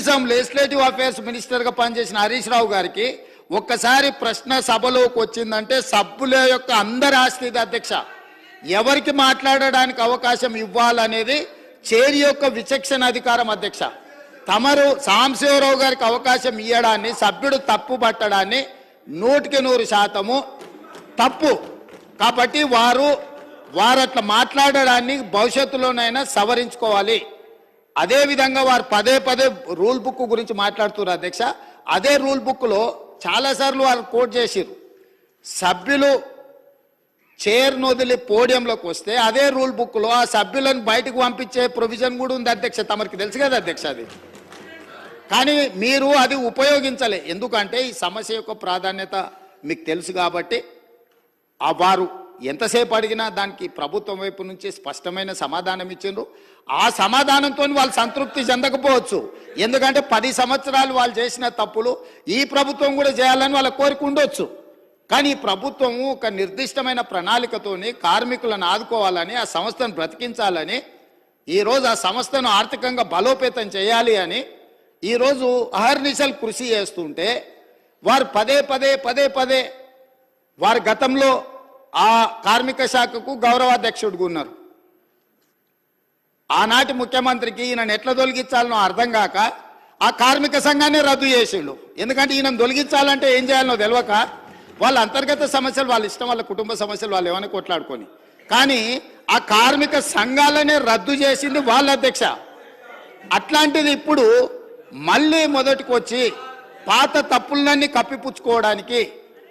Nizam legislative affairs మినిస్టర్గా పనిచేసిన హరీష్ రావు గారికి ఒక్కసారి ప్రశ్న సభలోకి వచ్చిందంటే సభ్యుల యొక్క అందరి ఆస్తి అధ్యక్ష. ఎవరికి మాట్లాడడానికి అవకాశం ఇవ్వాలనేది చేరి యొక్క విచక్షణ అధికారం అధ్యక్ష. తమరు సాంశివరావు గారికి అవకాశం ఇవ్వడాన్ని సభ్యుడు తప్పు పట్టడాన్ని నూటికి నూరు శాతము తప్పు. కాబట్టి వారు వారు అట్లా మాట్లాడడాన్ని భవిష్యత్తులోనైనా సవరించుకోవాలి. అదే విధంగా వారు పదే పదే రూల్ బుక్ గురించి మాట్లాడుతున్నారు అధ్యక్ష. అదే రూల్ బుక్లో చాలాసార్లు వారు కోట్ చేసిరు సభ్యులు చైర్ను వదిలి పోడియంలోకి వస్తే అదే రూల్ బుక్లో ఆ సభ్యులను బయటకు పంపించే ప్రొవిజన్ కూడా ఉంది అధ్యక్ష. తమరికి తెలుసు కదా అధ్యక్ష అది. కానీ మీరు అది ఉపయోగించలే. ఎందుకంటే ఈ సమస్య యొక్క ప్రాధాన్యత మీకు తెలుసు కాబట్టి ఆ వారు ఎంతసేపు అడిగినా దానికి ప్రభుత్వం వైపు నుంచి స్పష్టమైన సమాధానం ఇచ్చిండ్రు. ఆ సమాధానంతో వాళ్ళు సంతృప్తి చెందకపోవచ్చు. ఎందుకంటే పది సంవత్సరాలు వాళ్ళు చేసిన తప్పులు ఈ ప్రభుత్వం కూడా చేయాలని వాళ్ళ కోరిక ఉండొచ్చు. కానీ ప్రభుత్వం ఒక నిర్దిష్టమైన ప్రణాళికతోని కార్మికులను ఆదుకోవాలని ఆ సంస్థను బ్రతికించాలని ఈరోజు ఆ సంస్థను ఆర్థికంగా బలోపేతం చేయాలి అని ఈరోజు అహర్నిశలు కృషి చేస్తుంటే వారు పదే పదే పదే పదే వారు గతంలో ఆ కార్మిక శాఖకు గౌరవాధ్యక్షుడుగా ఉన్నారు. ఆనాటి ముఖ్యమంత్రికి ఈయన ఎట్లా తొలగించాలనో అర్థం కాక ఆ కార్మిక సంఘాన్ని రద్దు చేసిండు. ఎందుకంటే ఈయన తొలగించాలంటే ఏం చేయాలనో తెలియక వాళ్ళ అంతర్గత సమస్యలు వాళ్ళ ఇష్టం వాళ్ళ కుటుంబ సమస్యలు వాళ్ళు ఏమైనా కొట్లాడుకొని. కానీ ఆ కార్మిక సంఘాలనే రద్దు చేసింది వాళ్ళ అధ్యక్ష. అట్లాంటిది ఇప్పుడు మళ్ళీ మొదటికి వచ్చి పాత తప్పులన్నీ కప్పిపుచ్చుకోవడానికి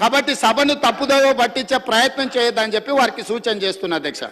కాబట్టి సభను తప్పుదోవ పట్టించే ప్రయత్నం చేయొద్దని చెప్పి వారికి సూచన చేస్తున్నా అధ్యక్ష.